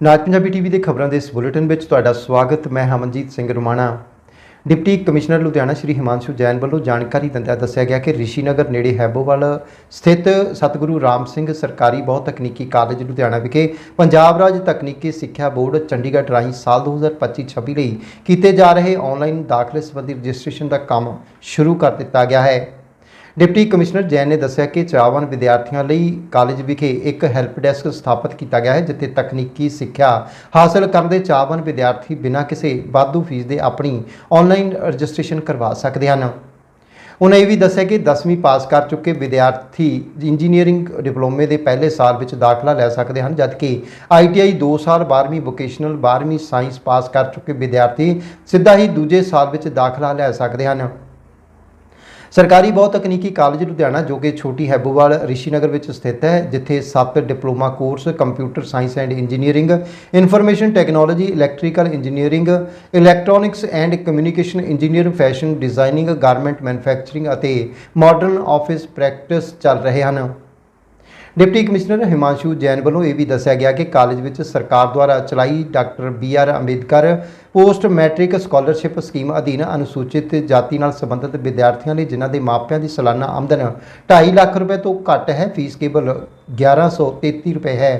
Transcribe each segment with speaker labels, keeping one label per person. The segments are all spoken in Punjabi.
Speaker 1: ਨਾਜ ਪੰਜਾਬੀ ਟੀਵੀ ਦੇ ਖਬਰਾਂ ਦੇ ਇਸ ਬੁਲੇਟਿਨ ਵਿੱਚ ਤੁਹਾਡਾ ਸਵਾਗਤ, ਮੈਂ ਹਮਨਜੀਤ ਸਿੰਘ ਰੁਮਾਣਾ। ਡਿਪਟੀ ਕਮਿਸ਼ਨਰ ਲੁਧਿਆਣਾ ਸ਼੍ਰੀ ਹਿਮਾਂਸ਼ੂ ਜੈਨ ਵੱਲੋਂ ਜਾਣਕਾਰੀ ਦਿੰਦਿਆਂ ਦੱਸਿਆ ਗਿਆ ਕਿ ਰਿਸ਼ੀਨਗਰ ਨੇੜੇ ਹੈਬੋਵਾਲ ਸਥਿਤ ਸਤਿਗੁਰੂ ਰਾਮ ਸਿੰਘ ਸਰਕਾਰੀ ਬਹੁ ਤਕਨੀਕੀ ਕਾਲਜ ਲੁਧਿਆਣਾ ਵਿਖੇ ਪੰਜਾਬ ਰਾਜ ਤਕਨੀਕੀ ਸਿੱਖਿਆ ਬੋਰਡ ਚੰਡੀਗੜ੍ਹ ਰਾਹੀਂ ਸਾਲ 2025-26 ਲਈ ਕੀਤੇ ਜਾ ਰਹੇ ਆਨਲਾਈਨ ਦਾਖਲੇ ਸੰਬੰਧੀ ਰਜਿਸਟ੍ਰੇਸ਼ਨ ਦਾ ਕੰਮ ਸ਼ੁਰੂ ਕਰ ਦਿੱਤਾ ਗਿਆ ਹੈ। ਡਿਪਟੀ ਕਮਿਸ਼ਨਰ ਜੈਨ ਨੇ ਦੱਸਿਆ ਕਿ ਚਾਹਵਾਨ ਵਿਦਿਆਰਥੀਆਂ ਲਈ ਕਾਲਜ ਵਿਖੇ ਇੱਕ ਹੈਲਪ ਡੈਸਕ ਸਥਾਪਿਤ ਕੀਤਾ ਗਿਆ ਹੈ, ਜਿੱਥੇ ਤਕਨੀਕੀ ਸਿੱਖਿਆ ਹਾਸਲ ਕਰਨ ਦੇ ਚਾਹਵਾਨ ਵਿਦਿਆਰਥੀ ਬਿਨਾਂ ਕਿਸੇ ਵਾਧੂ ਫੀਸ ਦੇ ਆਪਣੀ ਆਨਲਾਈਨ ਰਜਿਸਟ੍ਰੇਸ਼ਨ ਕਰਵਾ ਸਕਦੇ ਹਨ। ਉਹਨਾਂ ਇਹ ਵੀ ਦੱਸਿਆ ਕਿ 10ਵੀਂ ਪਾਸ ਕਰ ਚੁੱਕੇ ਵਿਦਿਆਰਥੀ ਇੰਜੀਨੀਅਰਿੰਗ ਡਿਪਲੋਮੇ ਦੇ ਪਹਿਲੇ ਸਾਲ ਵਿੱਚ ਦਾਖਲਾ ਲੈ ਸਕਦੇ ਹਨ, ਜਦਕਿ ITI 2 ਸਾਲ 12ਵੀਂ ਵੋਕੇਸ਼ਨਲ 12ਵੀਂ ਸਾਇੰਸ ਪਾਸ ਕਰ ਚੁੱਕੇ ਵਿਦਿਆਰਥੀ ਸਿੱਧਾ ਹੀ ਦੂਜੇ ਸਾਲ ਵਿੱਚ ਦਾਖਲਾ ਲੈ ਸਕਦੇ ਹਨ। ਸਰਕਾਰੀ ਬਹੁ ਤਕਨੀਕੀ ਕਾਲਜ ਲੁਧਿਆਣਾ, ਜੋ ਕਿ ਛੋਟੀ ਹੈਬੋਵਾਲ ਰਿਸ਼ੀਨਗਰ ਵਿੱਚ ਸਥਿਤ ਹੈ, ਜਿੱਥੇ 7 diploma course, computer science and engineering, information technology, electrical engineering, electronics and communication engineering, fashion designing, garment manufacturing ਅਤੇ ਮਾਡਰਨ ਆਫਿਸ ਪ੍ਰੈਕਟਿਸ ਚੱਲ ਰਹੇ ਹਨ। ਡਿਪਟੀ ਕਮਿਸ਼ਨਰ ਹਿਮਾਂਸ਼ੂ ਜੈਨ ਵੱਲੋਂ ਇਹ ਵੀ ਦੱਸਿਆ ਗਿਆ ਕਿ ਕਾਲਜ ਵਿੱਚ ਸਰਕਾਰ ਦੁਆਰਾ ਚਲਾਈ doctor B R Ambedkar post matric scholarship scheme ਅਧੀਨ ਅਨੁਸੂਚਿਤ ਜਾਤੀ ਨਾਲ ਸੰਬੰਧਿਤ ਵਿਦਿਆਰਥੀਆਂ ਲਈ ਜਿਨ੍ਹਾਂ ਦੇ ਮਾਪਿਆਂ ਦੀ ਸਾਲਾਨਾ ਆਮਦਨ 2.5 ਲੱਖ ਰੁਪਏ ਤੋਂ ਘੱਟ ਹੈ, ਫੀਸ ਕੇਵਲ 1133 ਰੁਪਏ ਹੈ।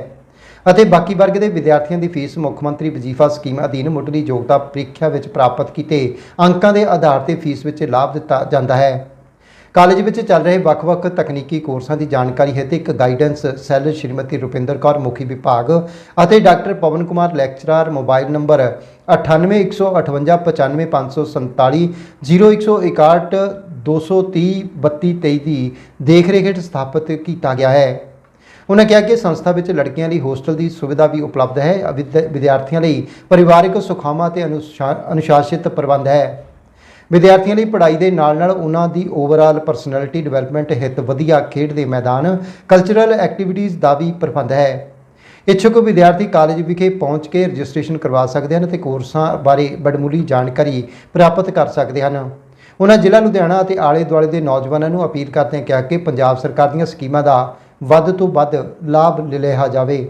Speaker 1: ਅਤੇ ਬਾਕੀ ਵਰਗ ਦੇ ਵਿਦਿਆਰਥੀਆਂ ਦੀ ਫੀਸ ਮੁੱਖ ਮੰਤਰੀ ਵਜ਼ੀਫਾ ਸਕੀਮ ਅਧੀਨ ਮੁੱਢਲੀ ਯੋਗਤਾ ਪ੍ਰੀਖਿਆ ਵਿੱਚ ਪ੍ਰਾਪਤ ਕੀਤੇ ਅੰਕਾਂ ਦੇ ਆਧਾਰ ਤੇ ਫੀਸ ਵਿੱਚ ਲਾਭ ਦਿੱਤਾ ਜਾਂਦਾ ਹੈ। ਕਾਲਜ ਵਿੱਚ ਚੱਲ ਰਹੇ ਵੱਖ-ਵੱਖ ਤਕਨੀਕੀ ਕੋਰਸਾਂ ਦੀ ਜਾਣਕਾਰੀ ਹੈ ਤੇ ਇੱਕ ਗਾਈਡੈਂਸ ਸੈੱਲ ਸ਼੍ਰੀਮਤੀ ਰੁਪਿੰਦਰ ਕੌਰ, ਮੁਖੀ ਵਿਭਾਗ ਅਤੇ doctor Pawan Kumar lecturer mobile number 9815955547 0161 230 3223 ਦੀ ਦੇਖਰੇਖ ਹੇਠ ਸਥਾਪਿਤ ਕੀਤਾ ਗਿਆ ਹੈ। ਉਹਨਾਂ ਕਿਹਾ ਕਿ ਸੰਸਥਾ ਵਿੱਚ ਲੜਕੀਆਂ ਲਈ ਹੋਸਟਲ ਦੀ ਸੁਵਿਧਾ ਵੀ ਉਪਲਬਧ ਹੈ, ਵਿਦ- ਵਿਦਿਆਰਥੀਆਂ ਲਈ ਪਰਿਵਾਰਕ ਸੁਖਾਵਾਂ ਤੇ ਅਨੁਸ਼ਾ- ਅਨੁਸ਼ਾਸਿਤ ਪ੍ਰਬੰਧ ਹੈ। ਵਿਦਿਆਰਥੀਆਂ ਲਈ ਪੜ੍ਹਾਈ ਦੇ ਨਾਲ-ਨਾਲ ਉਹਨਾਂ ਦੀ ਓਵਰਆਲ ਪਰਸਨੈਲਿਟੀ ਡਿਵੈਲਪਮੈਂਟ ਹਿੱਤ ਵਧੀਆ ਖੇਡ ਦੇ ਮੈਦਾਨ ਕਲਚਰਲ ਐਕਟੀਵਿਟੀਜ਼ ਦਾ ਵੀ ਪ੍ਰਬੰਧ ਹੈ। ਇੱਛੁਕ ਵਿਦਿਆਰਥੀ ਕਾਲਜ ਵਿਖੇ ਪਹੁੰਚ ਕੇ ਰਜਿਸਟ੍ਰੇਸ਼ਨ ਕਰਵਾ ਸਕਦੇ ਹਨ ਅਤੇ ਕੋਰਸਾਂ ਬਾਰੇ ਬੜਮੁੱਲੀ ਜਾਣਕਾਰੀ ਪ੍ਰਾਪਤ ਕਰ ਸਕਦੇ ਹਨ। ਉਹਨਾਂ ਜ਼ਿਲ੍ਹਾ ਲੁਧਿਆਣਾ ਅਤੇ ਆਲੇ-ਦੁਆਲੇ ਦੇ ਨੌਜਵਾਨਾਂ ਨੂੰ ਅਪੀਲ ਕਰਦਿਆਂ ਕਿਹਾ ਕਿ ਪੰਜਾਬ ਸਰਕਾਰ ਦੀਆਂ ਸਕੀਮਾਂ ਦਾ ਵੱਧ ਤੋਂ ਵੱਧ ਲਾਭ ਲਿਆ ਜਾਵੇ।